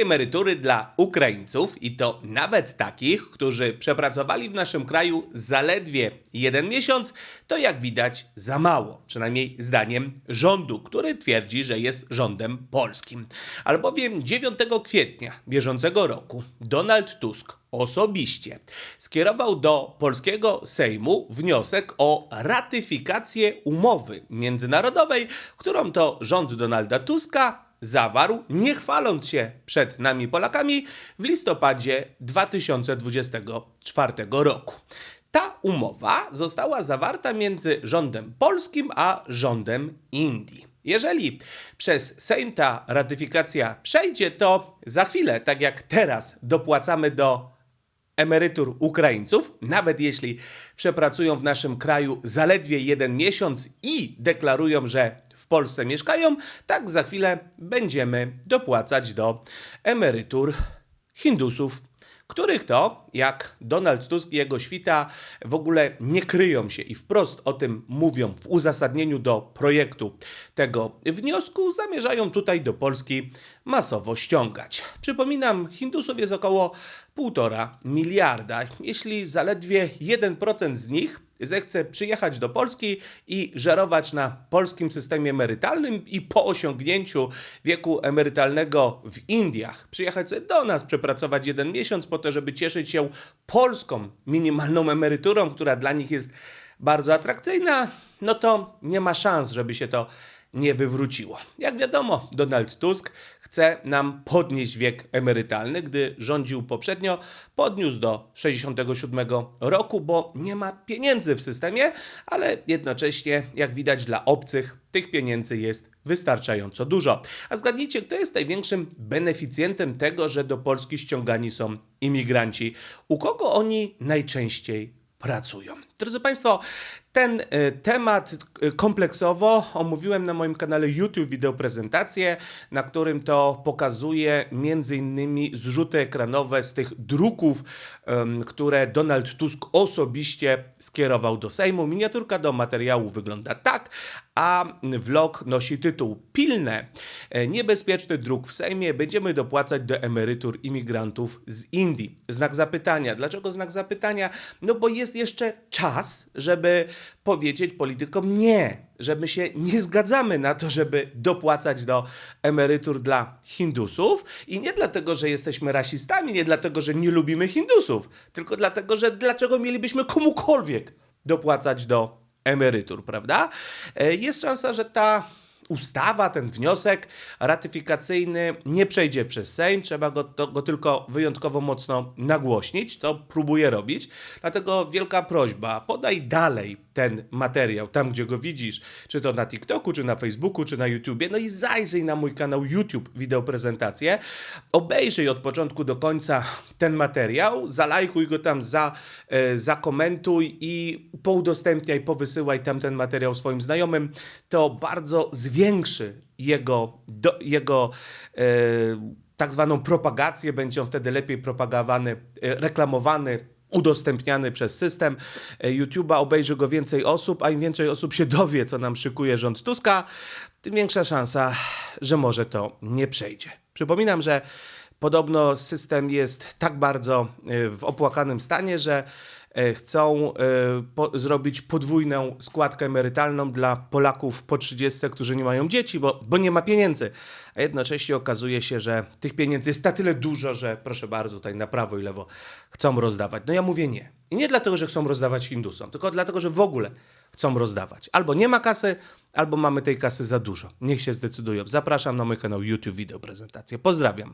Polskie emerytury dla Ukraińców i to nawet takich, którzy przepracowali w naszym kraju zaledwie jeden miesiąc, to jak widać za mało, przynajmniej zdaniem rządu, który twierdzi, że jest rządem polskim. Albowiem 9 kwietnia bieżącego roku Donald Tusk osobiście skierował do polskiego Sejmu wniosek o ratyfikację umowy międzynarodowej, którą to rząd Donalda Tuska zawarł, nie chwaląc się przed nami Polakami, w listopadzie 2024 roku. Ta umowa została zawarta między rządem polskim a rządem Indii. Jeżeli przez Sejm ta ratyfikacja przejdzie, to za chwilę, tak jak teraz, dopłacamy do emerytur Ukraińców, nawet jeśli przepracują w naszym kraju zaledwie jeden miesiąc i deklarują, że w Polsce mieszkają, tak za chwilę będziemy dopłacać do emerytur Hindusów, których to, jak Donald Tusk i jego świta, w ogóle nie kryją się i wprost o tym mówią w uzasadnieniu do projektu tego wniosku, zamierzają tutaj do Polski masowo ściągać. Przypominam, Hindusów jest około 1,5 miliarda. Jeśli zaledwie 1% z nich zechce przyjechać do Polski i żerować na polskim systemie emerytalnym i po osiągnięciu wieku emerytalnego w Indiach. Przyjechać do nas, przepracować jeden miesiąc po to, żeby cieszyć się polską minimalną emeryturą, która dla nich jest bardzo atrakcyjna, no to nie ma szans, żeby się to nie wywróciło. Jak wiadomo, Donald Tusk chce nam podnieść wiek emerytalny, gdy rządził poprzednio, podniósł do 67 roku, bo nie ma pieniędzy w systemie, ale jednocześnie, jak widać dla obcych, tych pieniędzy jest wystarczająco dużo. A zgadnijcie, kto jest największym beneficjentem tego, że do Polski ściągani są imigranci? U kogo oni najczęściej pracują. Drodzy Państwo, ten e, temat e, kompleksowo omówiłem na moim kanale YouTube wideo prezentację, na którym to pokazuję między innymi zrzuty ekranowe z tych druków, które Donald Tusk osobiście skierował do Sejmu. Miniaturka do materiału wygląda tak, a vlog nosi tytuł Pilne. e, Niebezpieczny druk w Sejmie. Będziemy dopłacać do emerytur imigrantów z Indii. Znak zapytania. Dlaczego znak zapytania? No bo jest jeszcze czas, żeby powiedzieć politykom nie, że my się nie zgadzamy na to, żeby dopłacać do emerytur dla Hindusów i nie dlatego, że jesteśmy rasistami, nie dlatego, że nie lubimy Hindusów, tylko dlatego, że dlaczego mielibyśmy komukolwiek dopłacać do emerytur, prawda? E, Jest szansa, że ta ustawa, ten wniosek ratyfikacyjny nie przejdzie przez Sejm, trzeba go, to, go tylko wyjątkowo mocno nagłośnić, to próbuję robić. Dlatego wielka prośba, podaj dalej ten materiał, tam gdzie go widzisz, czy to na TikToku, czy na Facebooku, czy na YouTubie, no i zajrzyj na mój kanał YouTube wideo prezentację, obejrzyj od początku do końca ten materiał, zalajkuj go tam, za, e, zakomentuj i poudostępniaj, powysyłaj tam ten materiał swoim znajomym, to bardzo zwiększy jego, do, jego e, tak zwaną propagację, będzie on wtedy lepiej propagowany, e, reklamowany, udostępniany przez system e, YouTube'a, obejrzy go więcej osób, a im więcej osób się dowie, co nam szykuje rząd Tuska, tym większa szansa, że może to nie przejdzie. Przypominam, że podobno system jest tak bardzo e, w opłakanym stanie, że chcą e, po, zrobić podwójną składkę emerytalną dla Polaków po 30, którzy nie mają dzieci, bo, bo nie ma pieniędzy. A jednocześnie okazuje się, że tych pieniędzy jest na tyle dużo, że proszę bardzo, tutaj na prawo i lewo chcą rozdawać. No ja mówię nie. I nie dlatego, że chcą rozdawać Hindusom, tylko dlatego, że w ogóle chcą rozdawać. Albo nie ma kasy, albo mamy tej kasy za dużo. Niech się zdecydują. Zapraszam na mój kanał YouTube Wideo Prezentację. Pozdrawiam.